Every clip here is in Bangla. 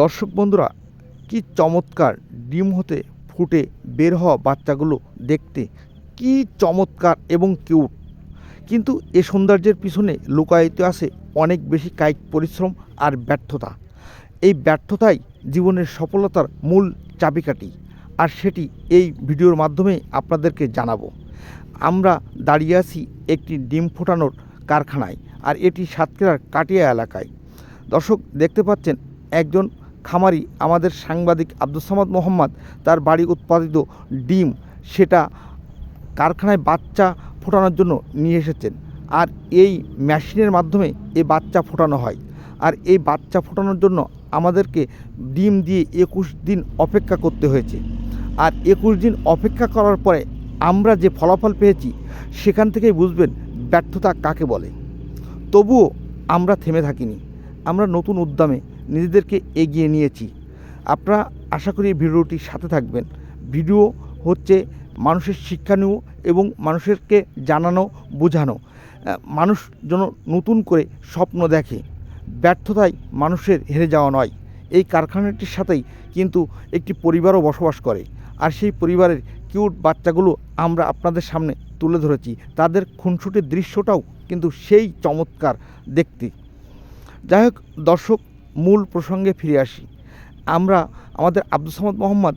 দর্শক বন্ধুরা, কি চমৎকার ডিম হতে ফুটে বের হওয়া বাচ্চাগুলো দেখতে। কি চমৎকার এবং কিউট। কিন্তু এ সৌন্দর্যের পিছনে লুকায়িত আছে অনেক বেশি কায়িক পরিশ্রম আর ব্যর্থতা। এই ব্যর্থতাই জীবনের সফলতার মূল চাবিকাঠি। আর সেটি এই ভিডিওর মাধ্যমে আপনাদেরকে জানাব। আমরা দাঁড়িয়ে আছি একটি ডিম ফোটানোর কারখানায়, আর এটি সাতক্ষীরার কাটিয়া এলাকায়। দর্শক, দেখতে পাচ্ছেন একজন খামারি আমাদের সাংবাদিক আব্দুল সামাদ মোহাম্মদ, তার বাড়ি উৎপাদিত ডিম সেটা কারখানায় বাচ্চা ফোটানোর জন্য নিয়ে এসেছেন। আর এই মেশিনের মাধ্যমে এই বাচ্চা ফোটানো হয়। আর এই বাচ্চা ফোটানোর জন্য আমাদেরকে ডিম দিয়ে একুশ দিন অপেক্ষা করতে হয়েছে। আর একুশ দিন অপেক্ষা করার পরে আমরা যে ফলাফল পেয়েছি, সেখান থেকেই বুঝবেন ব্যর্থতা কাকে বলে। তবুও আমরা থেমে থাকিনি। আমরা নতুন উদ্যমে নিজেদেরকে এগিয়ে নিয়েছি। আপনারা আশা করি ভিডিওটির সাথে থাকবেন। ভিডিও হচ্ছে মানুষের শিক্ষণীয় এবং মানুষেরকে জানানো, বোঝানো। মানুষ যেন নতুন করে স্বপ্ন দেখে। ব্যর্থতাই মানুষের হেরে যাওয়া নয়। এই কারখানাটির সাথেই কিন্তু একটি পরিবারও বসবাস করে। আর সেই পরিবারের কিউট বাচ্চাগুলো আমরা আপনাদের সামনে তুলে ধরেছি। তাদের খুনসুটির দৃশ্যটাও কিন্তু সেই চমৎকার দেখতে। যাই হোক, দর্শক মূল প্রসঙ্গে ফিরে আসি। আমরা আমাদের আব্দুল সামাদ মোহাম্মদ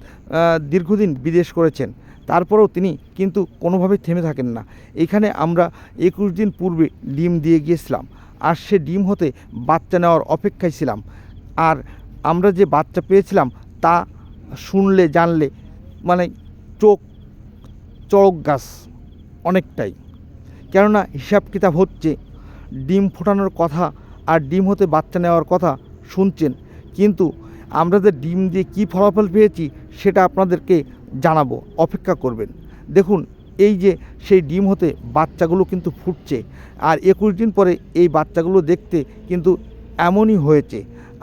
দীর্ঘদিন বিদেশ করেছেন। তারপরেও তিনি কিন্তু কোনোভাবেই থেমে থাকেন না। এখানে আমরা একুশ দিন পূর্বে ডিম দিয়ে গিয়েছিলাম। আর সে ডিম হতে বাচ্চা নেওয়ার অপেক্ষায় ছিলাম। আর আমরা যে বাচ্চা পেয়েছিলাম, তা শুনলে, জানলে মানে চোখ চড়ক গাছ অনেকটাই। কেননা হিসাব কিতাব হচ্ছে, ডিম ফোটানোর কথা আর ডিম হতে বাচ্চা নেওয়ার কথা শুনছেন। কিন্তু আমরা যে ডিম দিয়ে কী ফলাফল পেয়েছি সেটা আপনাদেরকে জানাব, অপেক্ষা করবেন। দেখুন, এই যে সেই ডিম হতে বাচ্চাগুলো কিন্তু ফুটছে, আর একুশ দিন পরে এই বাচ্চাগুলো দেখতে কিন্তু এমনই হয়েছে।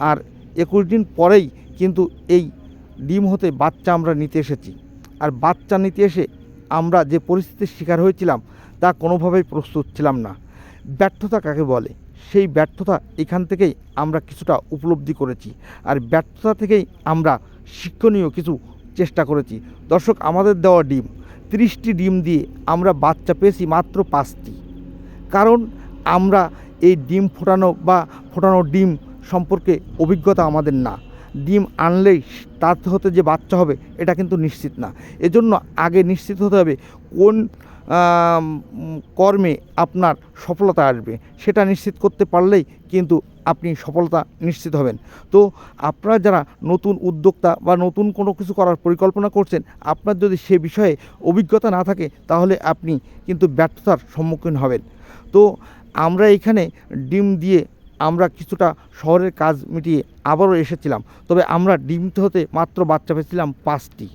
আর একুশ দিন পরেই কিন্তু এই ডিম হতে বাচ্চা আমরা নিতে এসেছি। আর বাচ্চা নিতে এসে আমরা যে পরিস্থিতির শিকার হয়েছিলাম, তা কোনোভাবেই প্রস্তুত ছিলাম না। ব্যর্থতা কাকে বলে? সেই ব্যর্থতা এখান থেকেই আমরা কিছুটা উপলব্ধি করেছি। আর ব্যর্থতা থেকেই আমরা শিক্ষণীয় কিছু চেষ্টা করেছি। দর্শক, আমাদের দেওয়া ডিম, তিরিশটি ডিম দিয়ে আমরা বাচ্চা পেয়েছি মাত্র পাঁচটি। কারণ আমরা এই ডিম ফোটানো বা ফোটানো ডিম সম্পর্কে অভিজ্ঞতা আমাদের না। ডিম আনলেই তার হতে যে বাচ্চা হবে, এটা কিন্তু নিশ্চিত না। এজন্য আগে নিশ্চিত হতে হবে কোন কর্মে আপনার সফলতা আসবে। সেটা নিশ্চিত করতে পারলেই কিন্তু আপনি সফলতা নিশ্চিত হবেন। তো আপনারা যারা নতুন উদ্যোক্তা বা নতুন কোনো কিছু করার পরিকল্পনা করছেন, আপনার যদি সে বিষয়ে অভিজ্ঞতা না থাকে, তাহলে আপনি কিন্তু ব্যর্থতার সম্মুখীন হবেন। তো আমরা এখানে ডিম দিয়ে আমরা কিছুটা শহরের কাজ মিটিয়ে আবারও এসেছিলাম। তবে আমরা ডিম হতে মাত্র বাচ্চা পেয়েছিলাম পাঁচটি।